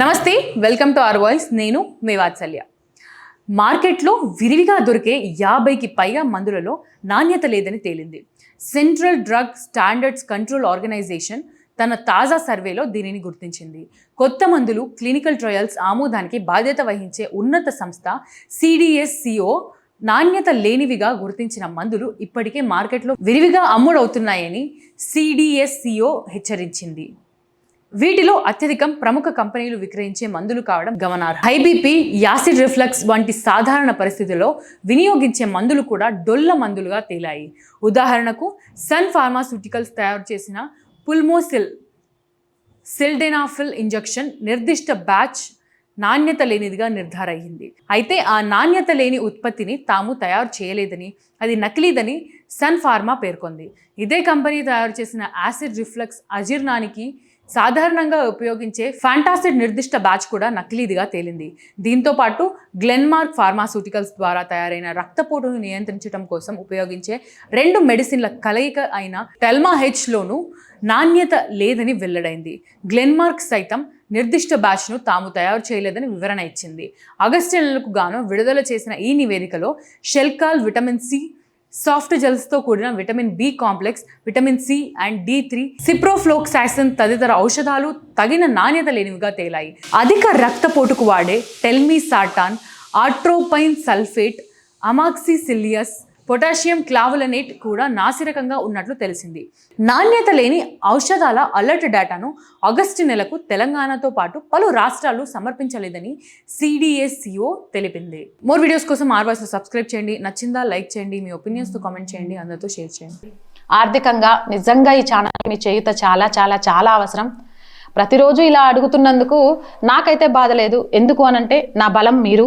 నమస్తే welcome to are voice నేను మీ వాత్సల్య. మార్కెట్లో విరివిగా దొరికే యాభైకి పైగా మందులలో నాణ్యత లేదని తేలింది. Central drug standards control organisation తన తాజా సర్వేలో దీనిని గుర్తించింది. కొత్త మందులు క్లినికల్ ట్రయల్స్ ఆమోదానికి బాధ్యత వహించే ఉన్నత సంస్థ సిడిఎస్సిఓ నాణ్యత లేనివిగా గుర్తించిన మందులు ఇప్పటికే మార్కెట్లో విరివిగా అమ్ముడవుతున్నాయని సిడిఎస్సిఓ హెచ్చరించింది. వీటిలో అత్యధికం ప్రముఖ కంపెనీలు విక్రయించే మందులు కావడం గమనార్హం. హైబీపీ యాసిడ్ రిఫ్లక్స్ వంటి సాధారణ పరిస్థితుల్లో వినియోగించే మందులు కూడా డొల్ల మందులుగా తేలాయి. ఉదాహరణకు సన్ ఫార్మాస్యూటికల్స్ తయారు చేసిన పుల్మోసిల్ సిల్డెనాఫిల్ ఇంజెక్షన్ నిర్దిష్ట బ్యాచ్ నాణ్యత లేనిదిగా నిర్ధారయ్యింది. అయితే ఆ నాణ్యత లేని ఉత్పత్తిని తాము తయారు చేయలేదని అది నకిలీదని సన్ ఫార్మా పేర్కొంది. ఇదే కంపెనీ తయారు చేసిన యాసిడ్ రిఫ్లక్స్ అజీర్ణానికి సాధారణంగా ఉపయోగించే ఫ్యాంటాసిడ్ నిర్దిష్ట బ్యాచ్ కూడా నకిలీదిగా తేలింది. దీంతో పాటు గ్లెన్మార్క్ ఫార్మాస్యూటికల్స్ ద్వారా తయారైన రక్తపోటును నియంత్రించడం కోసం ఉపయోగించే రెండు మెడిసిన్ల కలయిక అయిన టెల్మా హెచ్లోనూ నాణ్యత లేదని వెల్లడైంది. గ్లెన్మార్క్ సైతం నిర్దిష్ట బ్యాచ్ను తాము తయారు చేయలేదని వివరణ ఇచ్చింది. ఆగస్టు నెలకు గాను విడుదల చేసిన ఈ నివేదికలో షెల్కాల్ విటమిన్ సి సాఫ్ట్ జెల్స్తో కూడిన vitamin B complex vitamin C and D three ciprofloxacin తదితర ఔషధాలు తగిన నాణ్యత లేనివిగా తేలాయి. అధిక రక్తపోటుకు వాడే telmisartan atropine sulphate amoxicillin potassium clavulanate కూడా నాసిరకంగా ఉన్నట్లు తెలిసింది. నాణ్యత లేని ఔషధాల అలర్ట్ డేటాను ఆగస్టు నెలకు తెలంగాణతో పాటు పలు రాష్ట్రాలు సమర్పించలేదని సిడిఎస్సిఓ తెలిపింది. మోర్ వీడియోస్ కోసం ఆర్వాయిస్ సబ్స్క్రైబ్ చేయండి. నచ్చిందా లైక్ చేయండి. మీ ఒపీనియన్స్తో కామెంట్ చేయండి. అందరితో షేర్ చేయండి. ఆర్థికంగా నిజంగా ఈ ఛానల్ మీ చేయుత చాలా చాలా చాలా అవసరం. ప్రతిరోజు ఇలా అడుగుతున్నందుకు నాకైతే బాధ లేదు. ఎందుకు అనంటే నా బలం మీరు.